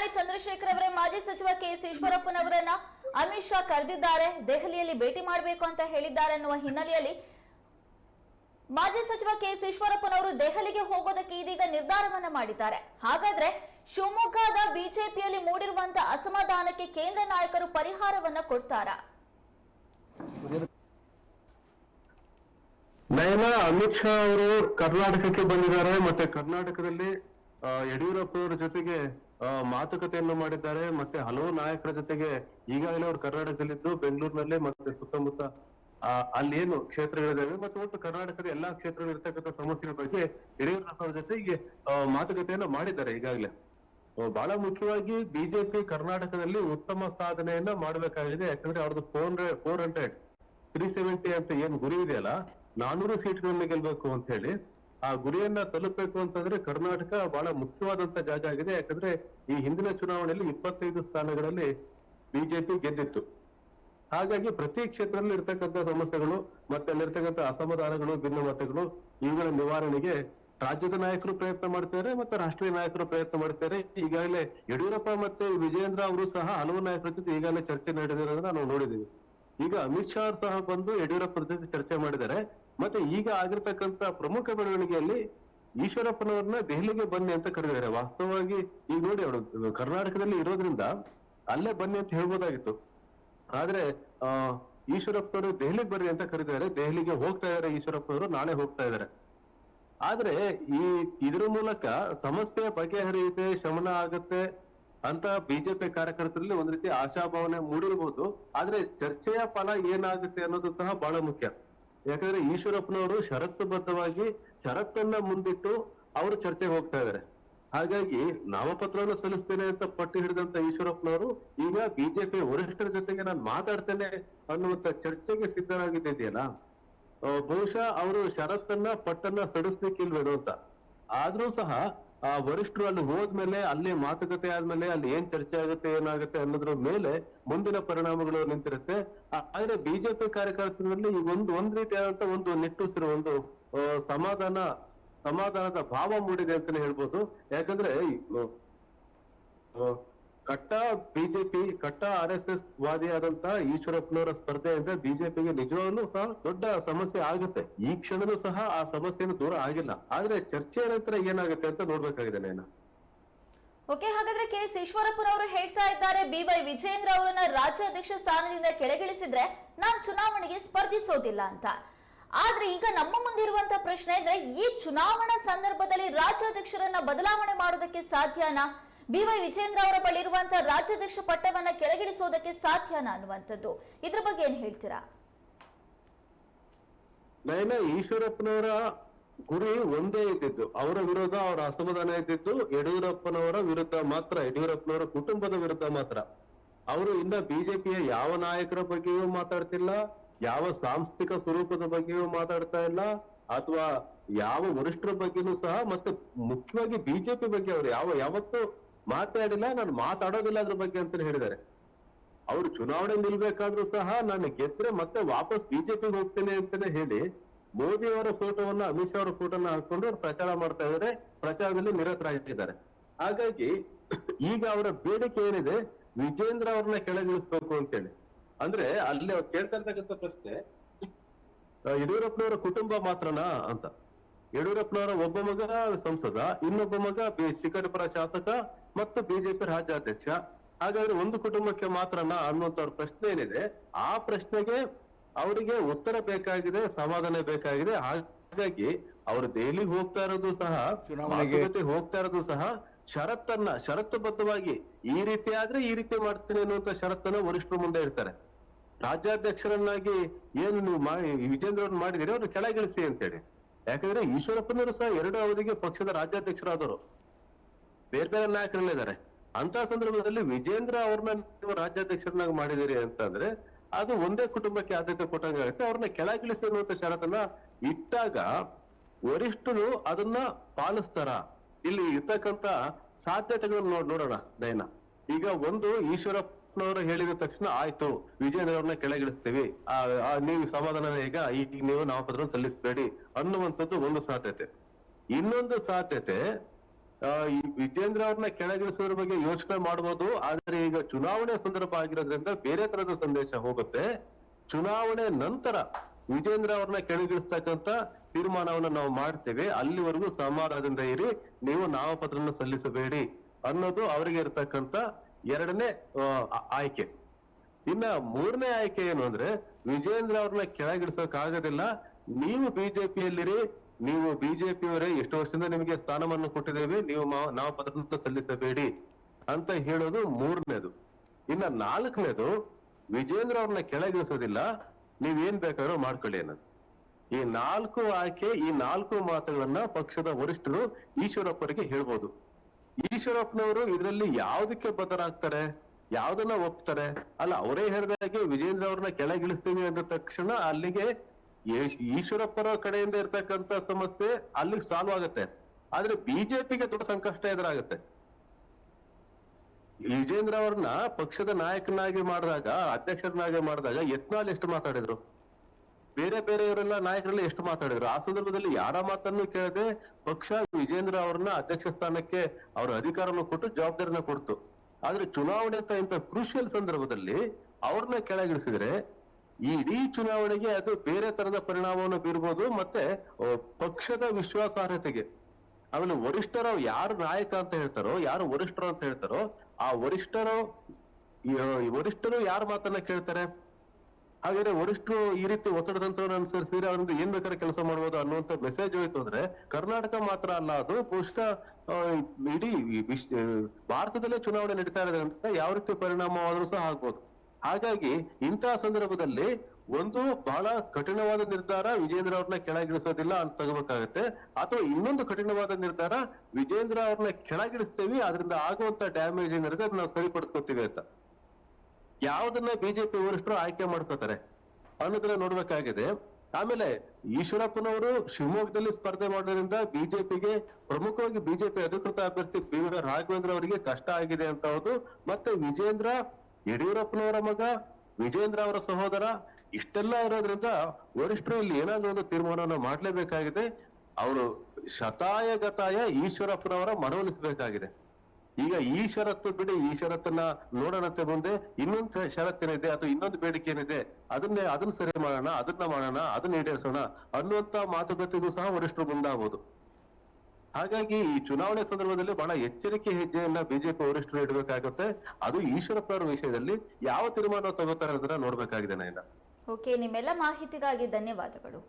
ಬಳ್ಳಾರಿ ಚಂದ್ರಶೇಖರ್ ಅವರೇ ಮಾಜಿ ಸಚಿವ ಕೆ ಎಸ್ ಈಶ್ವರಪ್ಪನವರನ್ನ ಅಮಿತ್ ಶಾ ಕರೆದಿದ್ದಾರೆ. ದೆಹಲಿಯಲ್ಲಿ ಭೇಟಿ ಮಾಡಬೇಕು ಅಂತ ಹೇಳಿದ್ದಾರೆ ಅನ್ನುವ ಹಿನ್ನೆಲೆಯಲ್ಲಿ ಮಾಜಿ ಸಚಿವ ಕೆ ಎಸ್ ಈಶ್ವರಪ್ಪನವರು ದೆಹಲಿಗೆ ಹೋಗೋದಕ್ಕೆ ಇದೀಗ ನಿರ್ಧಾರವನ್ನ ಮಾಡಿದ್ದಾರೆ. ಹಾಗಾದ್ರೆ ಶಿವಮೊಗ್ಗದ ಬಿಜೆಪಿಯಲ್ಲಿ ಮೂಡಿರುವಂತಹ ಅಸಮಾಧಾನಕ್ಕೆ ಕೇಂದ್ರ ನಾಯಕರು ಪರಿಹಾರವನ್ನ ಕೊಡ್ತಾರಾ? ನಯನ, ಅಮಿತ್ ಶಾ ಅವರು ಕರ್ನಾಟಕಕ್ಕೆ ಬಂದಿದ್ದಾರೆ. ಮತ್ತೆ ಕರ್ನಾಟಕದಲ್ಲಿ ಯಡಿಯೂರಪ್ಪ ಅವರ ಜೊತೆಗೆ ಮಾತುಕತೆಯನ್ನು ಮಾಡಿದ್ದಾರೆ. ಮತ್ತೆ ಹಲವು ನಾಯಕರ ಜೊತೆಗೆ ಈಗಾಗಲೇ ಅವರು ಕರ್ನಾಟಕದಲ್ಲಿದ್ದು ಬೆಂಗಳೂರಿನಲ್ಲಿ ಮತ್ತೆ ಸುತ್ತಮುತ್ತ ಅಲ್ಲಿ ಏನು ಕ್ಷೇತ್ರಗಳಿದ್ದಾವೆ ಮತ್ತು ಒಟ್ಟು ಕರ್ನಾಟಕದ ಎಲ್ಲಾ ಕ್ಷೇತ್ರಗಳು ಇರ್ತಕ್ಕಂಥ ಸಮಸ್ಯೆಗಳ ಬಗ್ಗೆ ಯಡಿಯೂರಪ್ಪ ಅವರ ಆ, ಮಾತುಕತೆಯನ್ನು ಮಾಡಿದ್ದಾರೆ ಈಗಾಗಲೇ. ಬಹಳ ಮುಖ್ಯವಾಗಿ ಬಿಜೆಪಿ ಕರ್ನಾಟಕದಲ್ಲಿ ಉತ್ತಮ ಸಾಧನೆಯನ್ನ ಮಾಡಬೇಕಾಗಿದೆ. ಯಾಕಂದ್ರೆ ಅವ್ರದ್ದು four four hundred three seventy ಅಂತ ಏನ್ ಗುರಿ ಇದೆಯಲ್ಲ ನಾನೂರು ಸೀಟ್ಗಳನ್ನ ಗೆಲ್ಬೇಕು ಅಂತ ಹೇಳಿ ಆ ಗುರಿಯನ್ನ ತಲುಪಬೇಕು ಅಂತಂದ್ರೆ ಕರ್ನಾಟಕ ಬಹಳ ಮುಖ್ಯವಾದಂತ ಜಾಗ ಆಗಿದೆ. ಯಾಕಂದ್ರೆ ಈ ಹಿಂದಿನ ಚುನಾವಣೆಯಲ್ಲಿ ಇಪ್ಪತ್ತೈದು ಸ್ಥಾನಗಳಲ್ಲಿ ಬಿಜೆಪಿ ಗೆದ್ದಿತ್ತು. ಹಾಗಾಗಿ ಪ್ರತಿ ಕ್ಷೇತ್ರದಲ್ಲಿ ಇರ್ತಕ್ಕಂಥ ಸಮಸ್ಯೆಗಳು ಮತ್ತೆ ಅಲ್ಲಿರ್ತಕ್ಕಂಥ ಅಸಮಾಧಾನಗಳು, ಭಿನ್ನಮತಗಳು, ಇವುಗಳ ನಿವಾರಣೆಗೆ ರಾಜ್ಯದ ನಾಯಕರು ಪ್ರಯತ್ನ ಮಾಡ್ತಾರೆ ಮತ್ತೆ ರಾಷ್ಟ್ರೀಯ ನಾಯಕರು ಪ್ರಯತ್ನ ಮಾಡ್ತಾರೆ. ಈಗಾಗಲೇ ಯಡಿಯೂರಪ್ಪ ಮತ್ತೆ ವಿಜಯೇಂದ್ರ ಅವರು ಸಹ ಹಲವು ನಾಯಕರ ಜೊತೆ ಈಗಾಗಲೇ ಚರ್ಚೆ ನಡೆದಿರೋದನ್ನ ನಾವು ನೋಡಿದೀವಿ ಈಗ ಅಮಿತ್ ಶಾ ಸಹ ಬಂದು ಯಡಿಯೂರಪ್ಪರ ಜೊತೆ ಚರ್ಚೆ ಮಾಡಿದ್ದಾರೆ. ಮತ್ತೆ ಈಗ ಆಗಿರ್ತಕ್ಕಂತ ಪ್ರಮುಖ ಬೆಳವಣಿಗೆಯಲ್ಲಿ ಈಶ್ವರಪ್ಪನವ್ರನ್ನ ದೆಹಲಿಗೆ ಬನ್ನಿ ಅಂತ ಕರೆದಿದ್ದಾರೆ. ವಾಸ್ತವವಾಗಿ ಈಗ ನೋಡಿ ಅವರು ಕರ್ನಾಟಕದಲ್ಲಿ ಇರೋದ್ರಿಂದ ಅಲ್ಲೇ ಬನ್ನಿ ಅಂತ ಹೇಳ್ಬೋದಾಗಿತ್ತು. ಆದ್ರೆ, ಆ, ಈಶ್ವರಪ್ಪನವರು ದೆಹಲಿಗೆ ಬರ್ರಿ ಅಂತ ಕರೆದಿದ್ದಾರೆ. ದೆಹಲಿಗೆ ಹೋಗ್ತಾ ಇದಾರೆ ಈಶ್ವರಪ್ಪನವರು, ನಾಳೆ ಹೋಗ್ತಾ ಇದಾರೆ. ಆದ್ರೆ ಈ ಇದ್ರ ಮೂಲಕ ಸಮಸ್ಯೆ ಬಗೆಹರಿಯುತ್ತೆ, ಶಮನ ಆಗುತ್ತೆ ಅಂತ ಬಿಜೆಪಿ ಕಾರ್ಯಕರ್ತರಲ್ಲಿ ಒಂದ್ ರೀತಿ ಆಶಾಭಾವನೆ ಮೂಡಿರ್ಬೋದು. ಆದ್ರೆ ಚರ್ಚೆಯ ಫಲ ಏನಾಗುತ್ತೆ ಅನ್ನೋದು ಸಹ ಬಹಳ ಮುಖ್ಯ. ಯಾಕಂದ್ರೆ ಈಶ್ವರಪ್ಪನವರು ಷರತ್ತುಬದ್ಧವಾಗಿ ಷರತ್ತನ್ನ ಮುಂದಿಟ್ಟು ಅವರು ಚರ್ಚೆಗೆ ಹೋಗ್ತಾ ಇದಾರೆ. ಹಾಗಾಗಿ ನಾಮಪತ್ರವನ್ನು ಸಲ್ಲಿಸ್ತೇನೆ ಅಂತ ಪಟ್ಟು ಹಿಡಿದಂತ ಈಶ್ವರಪ್ಪನವರು ಈಗ ಬಿಜೆಪಿ ವರಿಷ್ಠರ ಜೊತೆಗೆ ನಾನು ಮಾತಾಡ್ತೇನೆ ಅನ್ನುವಂತ ಚರ್ಚೆಗೆ ಸಿದ್ಧರಾಗಿದ್ದಿದೆಯಲ್ಲ ಆ, ಬಹುಶಃ ಅವರು ಷರತ್ತನ್ನ ಪಟ್ಟನ್ನ ಸಡಿಸ್ಲಿಕ್ಕಿಲ್ವೇನೋ ಅಂತ. ಆದ್ರೂ ಸಹ ಆ ವರಿಷ್ಠರು ಅಲ್ಲಿ ಹೋದ್ಮೇಲೆ ಅಲ್ಲಿ ಮಾತುಕತೆ ಆದ್ಮೇಲೆ ಅಲ್ಲಿ ಏನ್ ಚರ್ಚೆ ಆಗುತ್ತೆ ಏನಾಗುತ್ತೆ ಅನ್ನೋದ್ರ ಮೇಲೆ ಮುಂದಿನ ಪರಿಣಾಮಗಳು ನಿಂತಿರುತ್ತೆ. ಆದ್ರೆ ಬಿಜೆಪಿ ಕಾರ್ಯಕರ್ತರಲ್ಲಿ ಈಗ ಒಂದು ಒಂದ್ ರೀತಿಯಾದಂತ ಒಂದು ನಿಟ್ಟುಸಿರು ಒಂದು ಸಮಾಧಾನ ಸಮಾಧಾನದ ಭಾವ ಮೂಡಿದೆ ಅಂತಾನೆ ಹೇಳ್ಬೋದು. ಯಾಕಂದ್ರೆ ಈ, ಕಟ್ಟ ಬಿಜೆಪಿ, ಕಟ್ಟ ಆರ್ ಎಸ್ ಎಸ್ ವಾದಿಯಾದಂತ ಈಶ್ವರಪ್ಪನವರ ಸ್ಪರ್ಧೆಯಿಂದ ಬಿಜೆಪಿಗೆ ನಿಜವಾಗ್ಲೂ ಸಹ ದೊಡ್ಡ ಸಮಸ್ಯೆ ಆಗುತ್ತೆ. ಈ ಕ್ಷಣದೂ ಸಹ ಆ ಸಮಸ್ಯೆಯನ್ನು ದೂರ ಆಗಿಲ್ಲ. ಆದ್ರೆ ಚರ್ಚೆಯ ನಂತರ ಏನಾಗುತ್ತೆ ಅಂತ ನೋಡ್ಬೇಕಾಗಿದೆ ನೇನ ಓಕೆ, ಹಾಗಾದ್ರೆ ಕೆ ಎಸ್ ಈಶ್ವರಪ್ಪನವರು ಹೇಳ್ತಾ ಇದ್ದಾರೆ, ಬಿ ವೈ ವಿಜೇಂದ್ರ ಅವರನ್ನ ರಾಜ್ಯಾಧ್ಯಕ್ಷ ಸ್ಥಾನದಿಂದ ಕೆಳಗಿಳಿಸಿದ್ರೆ ನಾನ್ ಚುನಾವಣೆಗೆ ಸ್ಪರ್ಧಿಸೋದಿಲ್ಲ ಅಂತ. ಆದ್ರೆ ಈಗ ನಮ್ಮ ಮುಂದಿರುವಂತ ಪ್ರಶ್ನೆ ಅಂದ್ರೆ ಈ ಚುನಾವಣಾ ಸಂದರ್ಭದಲ್ಲಿ ರಾಜ್ಯಾಧ್ಯಕ್ಷರನ್ನ ಬದಲಾವಣೆ ಮಾಡೋದಕ್ಕೆ ಸಾಧ್ಯನಾ? ಬಿ ವೈ ವಿಜೇಂದ್ರ ಅವರ ಬಳಿ ಇರುವಂತಹ ರಾಜ್ಯಾಧ್ಯಕ್ಷ ಪಟ್ಟವನ್ನ ಕೆಳಗಿಳಿಸೋದಕ್ಕೆ ಸಾಧ್ಯನಾ ಅನ್ನುವಂಥದ್ದು. ಇದ್ರ ಬಗ್ಗೆ ಏನ್ ಹೇಳ್ತೀರಾ? ನಯನ, ಈಶ್ವರಪ್ಪನವರ ಗುರಿ ಒಂದೇ ಇದ್ದಿದ್ದು. ಅವರ ವಿರೋಧ ಅವರ ಅಸಮಾಧಾನ ಇದ್ದಿದ್ದು, ಯಡಿಯೂರಪ್ಪನವರ ವಿರುದ್ಧ ಮಾತ್ರ, ಯಡಿಯೂರಪ್ಪನವರ ಕುಟುಂಬದ ವಿರುದ್ಧ ಮಾತ್ರ. ಅವರು ಇನ್ನ ಬಿಜೆಪಿಯ ಯಾವ ನಾಯಕರ ಬಗ್ಗೆಯೂ ಮಾತಾಡ್ತಿಲ್ಲ, ಯಾವ ಸಾಂಸ್ಥಿಕ ಸ್ವರೂಪದ ಬಗ್ಗೆಯೂ ಮಾತಾಡ್ತಾ ಇಲ್ಲ, ಅಥವಾ ಯಾವ ವರಿಷ್ಠರ ಬಗ್ಗೆನೂ ಸಹ, ಮತ್ತೆ ಮುಖ್ಯವಾಗಿ ಬಿಜೆಪಿ ಬಗ್ಗೆ ಅವರು ಯಾವ, ಯಾವತ್ತೂ ಮಾತಾಡಿಲ್ಲ, ನಾನು ಮಾತಾಡೋದಿಲ್ಲ ಅದ್ರ ಬಗ್ಗೆ ಅಂತ ಹೇಳಿದ್ದಾರೆ. ಅವ್ರು ಚುನಾವಣೆ ನಿಲ್ಬೇಕಾದ್ರೂ ಸಹ ನಾನು ಗೆದ್ರೆ ಮತ್ತೆ ವಾಪಸ್ ಬಿಜೆಪಿಗೆ ಹೋಗ್ತೇನೆ ಅಂತಾನೆ ಹೇಳಿ ಮೋದಿ ಅವರ ಫೋಟೋವನ್ನ, ಅಮಿತ್ ಶಾ ಅವರ ಫೋಟೋನ ಹಾಕೊಂಡು ಅವ್ರು ಪ್ರಚಾರ ಮಾಡ್ತಾ ಇದ್ದಾರೆ. ಪ್ರಚಾರದಲ್ಲಿ ನಿರತರಾಗಿದ್ದಾರೆ. ಹಾಗಾಗಿ ಈಗ ಅವರ ಬೇಡಿಕೆ ಏನಿದೆ, ವಿಜೇಂದ್ರ ಅವ್ರನ್ನ ಕೆಳಗಿಳಿಸ್ಬೇಕು ಅಂತೇಳಿ. ಅಂದ್ರೆ ಅಲ್ಲಿ ಅವ್ರು ಕೇಳ್ತಾ ಇರ್ತಕ್ಕಂಥ ಪ್ರಶ್ನೆ ಯಡಿಯೂರಪ್ಪನವರ ಕುಟುಂಬ ಮಾತ್ರನಾ ಅಂತ. ಯಡಿಯೂರಪ್ಪನವರ ಒಬ್ಬ ಮಗ ಸಂಸದ ಇನ್ನೊಬ್ಬ ಮಗ ಬಿ- ಶಿಕಾರಿಪುರ ಶಾಸಕ ಮತ್ತು ಬಿಜೆಪಿ ರಾಜ್ಯಾಧ್ಯಕ್ಷ. ಹಾಗಾದ್ರೆ ಒಂದು ಕುಟುಂಬಕ್ಕೆ ಮಾತ್ರನಾ ಅನ್ನುವಂತ ಪ್ರಶ್ನೆ ಏನಿದೆ? ಆ ಪ್ರಶ್ನೆಗೆ ಅವರಿಗೆ ಉತ್ತರ ಬೇಕಾಗಿದೆ ಸಮಾಧಾನ ಬೇಕಾಗಿದೆ. ಹಾಗಾಗಿ ಅವರು ದೆಹಲಿ ಹೋಗ್ತಾ ಇರೋದು ಸಹ ಮಾತುಕತೆ ಹೋಗ್ತಾ ಇರೋದು ಸಹ ಷರತ್ತನ್ನ ಷರತ್ತುಬದ್ಧವಾಗಿ ಈ ರೀತಿ ಆದ್ರೆ ಈ ರೀತಿ ಮಾಡ್ತೀನಿ ಅನ್ನುವಂತ ಷರತ್ತನ್ನ ವರಿಷ್ಠರು ಮುಂದೆ ಇರ್ತಾರೆ ರಾಜ್ಯಾಧ್ಯಕ್ಷರನ್ನಾಗಿ ಏನು ನೀವು ಮಾಡಿ ವಿಜೇಂದ್ರ ಅವ್ರನ್ನ ಮಾಡಿದಿರಿ ಅವ್ರು ಕೆಳಗಿಳಿಸಿ ಅಂತೇಳಿ. ಯಾಕಂದ್ರೆ ಈಶ್ವರಪ್ಪನವರು ಸಹ ಎರಡು ಅವಧಿಗೆ ಪಕ್ಷದ ರಾಜ್ಯಾಧ್ಯಕ್ಷರಾದವರು. ಬೇರೆ ಬೇರೆ ನಾಯಕರಲ್ಲಿದ್ದಾರೆ. ಅಂತ ಸಂದರ್ಭದಲ್ಲಿ ವಿಜೇಂದ್ರ ಅವ್ರನ್ನ ನೀವು ರಾಜ್ಯಾಧ್ಯಕ್ಷರನ್ನಾಗಿ ಮಾಡಿದಿರಿ ಅಂತಂದ್ರೆ ಅದು ಒಂದೇ ಕುಟುಂಬಕ್ಕೆ ಆದ್ಯತೆ ಕೊಟ್ಟಂಗಾಗುತ್ತೆ ಅವ್ರನ್ನ ಕೆಳಗಿಳಿಸಿ ಅನ್ನುವಂತ ಷರತ್ತನ್ನ ಇಟ್ಟಾಗ ವರಿಷ್ಠರು ಅದನ್ನ ಪಾಲಿಸ್ತಾರ? ಇಲ್ಲಿ ಇರ್ತಕ್ಕಂತ ಸಾಧ್ಯತೆಗಳನ್ನ ನೋಡ್ ನೋಡೋಣ ನಯನ ಈಗ ಒಂದು ಈಶ್ವರಪ್ಪನವರು ಹೇಳಿದ ತಕ್ಷಣ ಆಯ್ತು ವಿಜೇಂದ್ರ ಅವ್ರನ್ನ ಕೆಳಗಿಳಿಸ್ತೀವಿ. ನೀವು ಸಮಾಧಾನ ಈಗ ಈಗ ನೀವು ನಾಮಪತ್ರ ಸಲ್ಲಿಸಬೇಡಿ ಅನ್ನುವಂಥದ್ದು ಒಂದು ಸಾಧ್ಯತೆ. ಇನ್ನೊಂದು ಸಾಧ್ಯತೆ ಈ ವಿಜೇಂದ್ರ ಅವ್ರನ್ನ ಕೆಳಗಿಳಿಸೋದ್ರ ಬಗ್ಗೆ ಯೋಚನೆ ಮಾಡ್ಬೋದು, ಆದ್ರೆ ಈಗ ಚುನಾವಣೆ ಸಂದರ್ಭ ಆಗಿರೋದ್ರಿಂದ ಬೇರೆ ತರದ ಸಂದೇಶ ಹೋಗುತ್ತೆ. ಚುನಾವಣೆ ನಂತರ ವಿಜೇಂದ್ರ ಅವ್ರನ್ನ ಕೆಳಗಿಳಿಸ್ತಕ್ಕಂತ ತೀರ್ಮಾನವನ್ನ ನಾವು ಮಾಡ್ತೇವೆ. ಅಲ್ಲಿವರೆಗೂ ಸಮಾಧಾನದಿಂದ ಇರಿ, ನೀವು ನಾಮಪತ್ರನ ಸಲ್ಲಿಸಬೇಡಿ ಅನ್ನೋದು ಅವರಿಗೆ ಇರತಕ್ಕಂತ ಎರಡನೇ ಆಯ್ಕೆ. ಇನ್ನ ಮೂರನೇ ಆಯ್ಕೆ ಏನು ಅಂದ್ರೆ ವಿಜೇಂದ್ರ ಅವ್ರನ್ನ ಕೆಳಗಿಡ್ಸಕ್ ಆಗೋದಿಲ್ಲ. ನೀವು ಬಿಜೆಪಿಯಲ್ಲಿರಿ, ನೀವು ಬಿಜೆಪಿಯವರೇ ಎಷ್ಟು ವರ್ಷದಿಂದ ನಿಮಗೆ ಸ್ಥಾನವನ್ನು ಕೊಟ್ಟಿದ್ದೇವೆ, ನೀವು ನಾಮಪತ್ರ ಸಲ್ಲಿಸಬೇಡಿ ಅಂತ ಹೇಳೋದು ಮೂರನೇದು. ಇನ್ನ ನಾಲ್ಕನೇದು ವಿಜೇಂದ್ರ ಅವ್ರನ್ನ ಕೆಳಗಿಳಿಸೋದಿಲ್ಲ ನೀವೇನ್ ಬೇಕಾದ್ರೂ ಮಾಡ್ಕೊಳ್ಳಿ ಅನ್ನೋದು. ಈ ನಾಲ್ಕು ಆಯ್ಕೆ, ಈ ನಾಲ್ಕು ಮಾತುಗಳನ್ನ ಪಕ್ಷದ ವರಿಷ್ಠರು ಈಶ್ವರಪ್ಪರಿಗೆ ಹೇಳ್ಬೋದು. ಈಶ್ವರಪ್ಪನವರು ಇದರಲ್ಲಿ ಯಾವ್ದಕ್ಕೆ ಬದಲಾಗ್ತಾರೆ ಯಾವ್ದನ್ನ ಒಪ್ತಾರೆ? ಅಲ್ಲ, ಅವರೇ ಹೇಳಿದಾಗೆ ವಿಜೇಂದ್ರ ಅವ್ರನ್ನ ಕೆಳಗಿಳಿಸ್ತೀವಿ ಅಂದ ತಕ್ಷಣ ಅಲ್ಲಿಗೆ ಈಶ್ವರಪ್ಪರ ಕಡೆಯಿಂದ ಇರ್ತಕ್ಕಂತ ಸಮಸ್ಯೆ ಅಲ್ಲಿಗೆ ಸಾಲ್ವ್ ಆಗುತ್ತೆ. ಆದ್ರೆ ಬಿಜೆಪಿಗೆ ದೊಡ್ಡ ಸಂಕಷ್ಟ ಎದುರಾಗತ್ತೆ. ವಿಜೇಂದ್ರ ಅವ್ರನ್ನ ಪಕ್ಷದ ನಾಯಕನಾಗಿ ಮಾಡಿದಾಗ, ಅಧ್ಯಕ್ಷರನ್ನಾಗಿ ಮಾಡಿದಾಗ ಯತ್ನಾಳ್ ಎಷ್ಟು ಮಾತಾಡಿದ್ರು? ಬೇರೆ ಬೇರೆಯವರೆಲ್ಲ ನಾಯಕರೆಲ್ಲ ಎಷ್ಟು ಮಾತಾಡಿದ್ರು? ಆ ಸಂದರ್ಭದಲ್ಲಿ ಯಾರ ಮಾತನ್ನು ಕೇಳದೆ ಪಕ್ಷ ವಿಜೇಂದ್ರ ಅವ್ರನ್ನ ಅಧ್ಯಕ್ಷ ಸ್ಥಾನಕ್ಕೆ ಅವರ ಅಧಿಕಾರವನ್ನು ಕೊಟ್ಟು ಜವಾಬ್ದಾರಿನ ಕೊಡ್ತು. ಆದ್ರೆ ಚುನಾವಣೆ ಅಂತ ಇಂತ ಕ್ರೂಷಿಯಲ್ ಸಂದರ್ಭದಲ್ಲಿ ಅವ್ರನ್ನ ಕೆಳಗಿಳಿಸಿದ್ರೆ ಈ ಇಡೀ ಚುನಾವಣೆಗೆ ಅದು ಬೇರೆ ತರದ ಪರಿಣಾಮವನ್ನು ಬೀರ್ಬೋದು ಮತ್ತೆ ಪಕ್ಷದ ವಿಶ್ವಾಸಾರ್ಹತೆಗೆ. ಆಮೇಲೆ ವರಿಷ್ಠರ ಯಾರು ನಾಯಕ ಅಂತ ಹೇಳ್ತಾರೋ, ಯಾರು ವರಿಷ್ಠರು ಅಂತ ಹೇಳ್ತಾರೋ, ಆ ವರಿಷ್ಠರು ವರಿಷ್ಠರು ಯಾರ ಮಾತನ್ನ ಕೇಳ್ತಾರೆ? ಹಾಗಾದ್ರೆ ವರಿಷ್ಠರು ಈ ರೀತಿ ಒತ್ತಡದಂತವನ್ನ ಅನುಸರಿಸಿದ್ರೆ ಅವರಿಂದ ಏನ್ ಬೇಕಾದ್ರೆ ಕೆಲಸ ಮಾಡ್ಬೋದು ಅನ್ನುವಂತ ಮೆಸೇಜ್ ಹೋಯ್ತು ಅಂದ್ರೆ ಕರ್ನಾಟಕ ಮಾತ್ರ ಅಲ್ಲ, ಅದು ಬಹುಶಃ ಇಡೀ ವಿಶ್- ಭಾರತದಲ್ಲೇ ಚುನಾವಣೆ ನಡೀತಾ ಇರೋದ್ರಿಂದ ಯಾವ ರೀತಿ ಪರಿಣಾಮವಾದ್ರೂ ಸಹ ಆಗ್ಬೋದು. ಹಾಗಾಗಿ ಇಂತಹ ಸಂದರ್ಭದಲ್ಲಿ ಒಂದು ಬಹಳ ಕಠಿಣವಾದ ನಿರ್ಧಾರ ವಿಜೇಂದ್ರ ಅವ್ರನ್ನ ಕೆಳಗಿಳಿಸೋದಿಲ್ಲ ಅಂತ ತಗೋಬೇಕಾಗತ್ತೆ. ಅಥವಾ ಇನ್ನೊಂದು ಕಠಿಣವಾದ ನಿರ್ಧಾರ ವಿಜೇಂದ್ರ ಅವ್ರನ್ನ ಕೆಳಗಿಳಿಸ್ತೇವೆ ಅದರಿಂದ ಆಗುವಂತ ಡ್ಯಾಮೇಜ್ ಏನಿರುತ್ತೆ ಅದನ್ನ ನಾವು ಸರಿಪಡಿಸ್ಕೊತೀವಿ ಅಂತ. ಯಾವ್ದನ್ನ ಬಿಜೆಪಿ ವರಿಷ್ಠರು ಆಯ್ಕೆ ಮಾಡ್ಕೋತಾರೆ ಅನ್ನೋದನ್ನ ನೋಡ್ಬೇಕಾಗಿದೆ. ಆಮೇಲೆ ಈಶ್ವರಪ್ಪನವರು ಶಿವಮೊಗ್ಗದಲ್ಲಿ ಸ್ಪರ್ಧೆ ಮಾಡೋದ್ರಿಂದ ಬಿಜೆಪಿಗೆ ಪ್ರಮುಖವಾಗಿ ಬಿಜೆಪಿ ಅಧಿಕೃತ ಅಭ್ಯರ್ಥಿ ಬಿ ರಾಘವೇಂದ್ರ ಅವರಿಗೆ ಕಷ್ಟ ಆಗಿದೆ ಅಂತ ಹೌದು ಮತ್ತೆ ವಿಜೇಂದ್ರ, ಯಡಿಯೂರಪ್ಪನವರ ಮಗ, ವಿಜೇಂದ್ರ ಅವರ ಸಹೋದರ, ಇಷ್ಟೆಲ್ಲ ಇರೋದ್ರಿಂದ ವರಿಷ್ಠರು ಇಲ್ಲಿ ಏನಾದ್ರೂ ಒಂದು ತೀರ್ಮಾನವನ್ನ ಮಾಡ್ಲೇಬೇಕಾಗಿದೆ. ಅವರು ಶತಾಯ ಗತಾಯ ಈಶ್ವರಪ್ಪನವರ ಮನವೊಲಿಸಬೇಕಾಗಿದೆ. ಈಗ ಈ ಷರತ್ತು ಬಿಡಿ, ಈ ಷರತ್ತನ್ನ ನೋಡೋಣಂತೆ ಮುಂದೆ ಇನ್ನೊಂದು ಏನಿದೆ ಅಥವಾ ಇನ್ನೊಂದು ಬೇಡಿಕೆ ಏನಿದೆ, ಅದನ್ನೇ, ಅದನ್ನ ಸರಿ ಮಾಡೋಣ, ಅದನ್ನ ಮಾಡೋಣ, ಅದನ್ನ ಈಡೇರಿಸೋಣ ಅನ್ನುವಂತ ಮಾತುಕತೆಗೂ ಸಹ ವರಿಷ್ಠರು ಮುಂದಾಗಬಹುದು ಹಾಗಾಗಿ ಈ ಚುನಾವಣೆ ಸಂದರ್ಭದಲ್ಲಿ ಬಹಳ ಎಚ್ಚರಿಕೆ ಹೆಜ್ಜೆಯನ್ನ ಬಿಜೆಪಿ ವರಿಷ್ಠರು ಇಡಬೇಕಾಗುತ್ತೆ. ಅದು ಈಶ್ವರಪ್ಪ ಅವರ ವಿಷಯದಲ್ಲಿ ಯಾವ ತೀರ್ಮಾನ ತಗೋತಾರೆ ಅದನ್ನ ನೋಡ್ಬೇಕಾಗಿದೆ ನೈನಾ. ಓಕೆ, ನಿಮ್ಮೆಲ್ಲ ಮಾಹಿತಿಗಾಗಿ ಧನ್ಯವಾದಗಳು.